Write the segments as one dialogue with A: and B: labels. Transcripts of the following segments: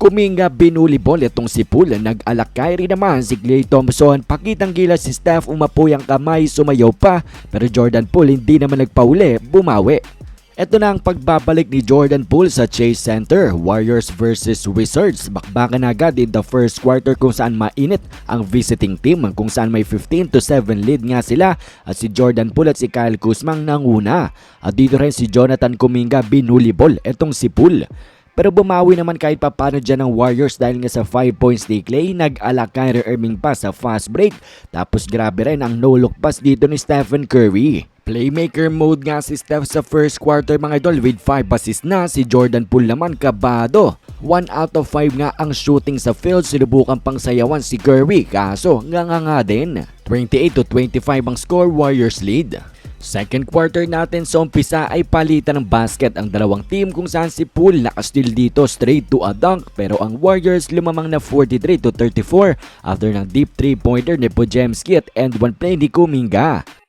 A: Kuminga binulibol itong si Poole nag-alak Kyrie naman si Klay Thompson pakitang gila si Steph umapoy ang kamay sumayaw pa pero Jordan Poole hindi naman nagpauli bumawi. Ito na ang pagbabalik ni Jordan Poole sa Chase Center, Warriors versus Wizards. Bakbakan agad in the first quarter kung saan mainit ang visiting team kung saan may 15 to 7 lead nga sila at si Jordan Poole at si Kyle Kuzma ang nanguna. At dito rin si Jonathan Kuminga binulibol itong si Poole. Pero bumawi naman kahit papano dyan ng Warriors dahil nga sa 5 points ni Clay, nag-ala Kyrie Irving pa sa fast break. Tapos grabe rin ang no-look pass dito ni Stephen Curry. Playmaker mode nga si Steph sa first quarter mga idol with 5 assists na si Jordan Poole naman kabado. 1 out of 5 nga ang shooting sa field sinubukan pang sayawan si Curry kaso nga nga nga din. 28 to 25 ang score Warriors lead. Second quarter natin sa umpisa ay palitan ng basket ang dalawang team kung saan si Poole nakastil dito straight to a dunk pero ang Warriors lumamang na 43 to 34 after ng deep 3-pointer ni Pojemski at end one play ni Kuminga.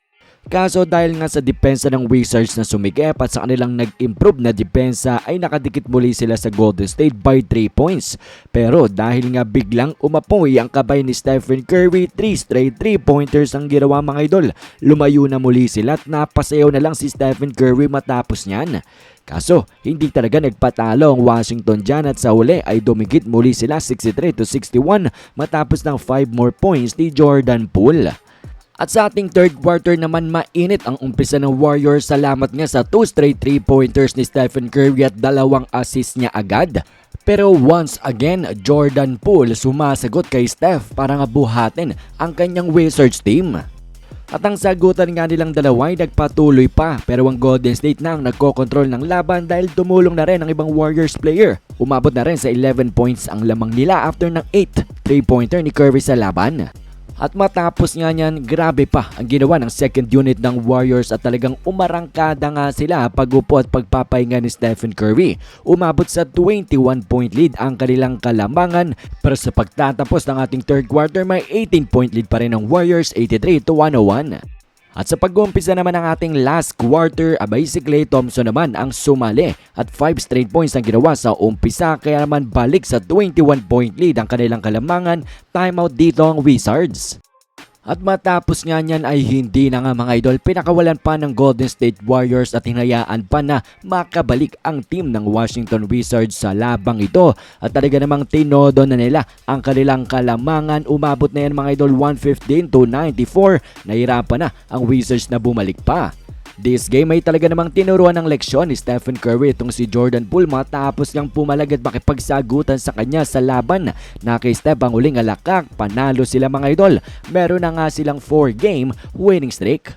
A: Kaso dahil nga sa depensa ng Wizards na sumigep at sa kanilang nag-improve na depensa ay nakadikit muli sila sa Golden State by 3 points. Pero dahil nga biglang umapoy ang kabay ni Stephen Curry, 3 straight 3 pointers ang ginawa mga idol. Lumayo na muli sila at napasayaw na lang si Stephen Curry matapos niyan. Kaso, hindi talaga nagpatalo ang Washington dyan at sa uli ay dumigit muli sila 63 to 61 matapos ng 5 more points ni Jordan Poole. At sa ating third quarter naman mainit ang umpisa ng Warriors salamat nga sa 2 straight 3 pointers ni Stephen Curry at dalawang assist niya agad. Pero once again, Jordan Poole sumasagot kay Steph para nga buhatin ang kanyang Wizards team. At ang sagutan nga nilang dalawa ay nagpatuloy pa pero ang Golden State na ang nagkokontrol ng laban dahil tumulong na rin ang ibang Warriors player. Umabot na rin sa 11 points ang lamang nila after ng 8 3-pointer ni Curry sa laban. At matapos nga niyan, grabe pa ang ginawa ng second unit ng Warriors at talagang umarangkada nga sila pagupo at pagpapahinga ni Stephen Curry. Umabot sa 21 point lead ang kanilang kalamangan pero sa pagtatapos ng ating third quarter may 18 point lead pa rin ng Warriors 83 to 101. At sa pag-uumpisa naman ng ating last quarter, abay si Klay Thompson naman ang sumali at 5 straight points ang ginawa sa umpisa kaya naman balik sa 21 point lead ang kanilang kalamangan, timeout dito ang Wizards. At matapos nga niyan ay hindi na nga mga idol pinakawalan pa ng Golden State Warriors at hinayaan pa na makabalik ang team ng Washington Wizards sa labang ito. At talaga namang tinodo na nila ang kanilang kalamangan. Umabot na yan mga idol 115 to 94. Nahirapan na ang Wizards na bumalik pa. This game ay talaga namang tinuruan ng leksyon ni Stephen Curry itong si Jordan Poole matapos niyang pumalag at makipagsagutan sa kanya sa laban na kay Steph ang uling alakak, panalo sila mga idol. Meron na nga silang 4 game winning streak.